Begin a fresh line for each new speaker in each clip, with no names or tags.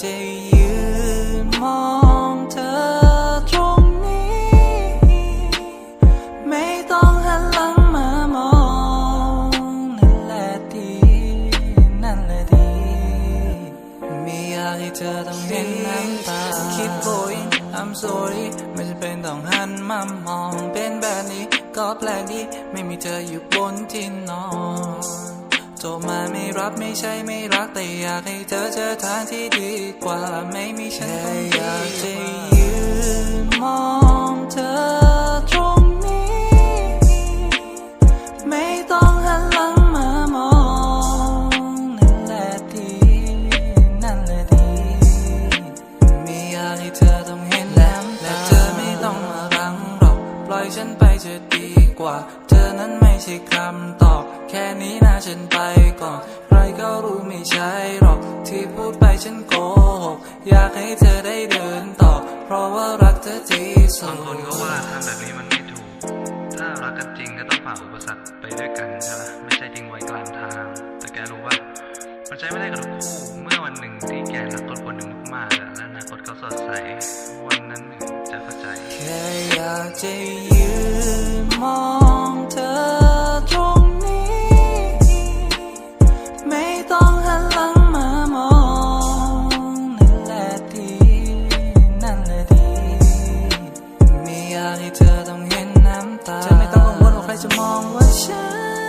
จะยืนมองเธอตรงนี้ ไม่ต้องหันหลังมามอง นั่นแหละดี นั่นแหละดี ไม่อยากให้เธอต้องเห็นน้ำตา Keep going I'm sorry ไม่จำเป็นต้องหันมามอง เป็นแบบนี้ก็แปลกดี ไม่มีเธออยู่บนที่นอน รับไม่ใช่ไม่รักแต่อยากให้เธอเจอทางที่ดีกว่าไม่มีฉันคนเดียวอยากจะยืนมองเธอตรงนี้ ไม่ต้องหันหลังมามองนั่นแหละดีนั่นแหละดีไม่อยากให้เธอต้องเห็นแล้วและเธอไม่ต้องมารังหรอกปล่อยฉันไปจะดีกว่า เธอนั้นไม่ใช่คำตอบแค่นี้นะฉันไปก่อน ก็รู้ไม่ใช่หรอก ที่พูดไปฉันโกหก อยากให้เธอได้เดินต่อ เพราะว่ารักเธอที่สุ
บาง
ด
คนก็ว่าทำแบบนี้มันไม่ถูก ถ้ารักกันจริงก็ต้องฝ่าอุปสรรคไปด้วยกันใช่ไหมไม่ใช่ทิ้งไว้กลางทาง แต่แกรู้ว่ามันใช้ไม่ได้กับทุกคู่ เมื่อวันหนึ่งที่แกรักคนคนหนึ่งมากๆและอนาคตเขาสดใส วันนั้นหนึ่งจะเข้าใจ
แค่อยากจะยืนมอง อยากให้เธอต้องเห็นน้ำตาเธอไม่ต้องกังวลว่าใครจะมองว่าฉัน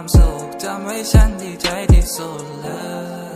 ความสุขจำไว้ฉันดีใจที่สุดเลย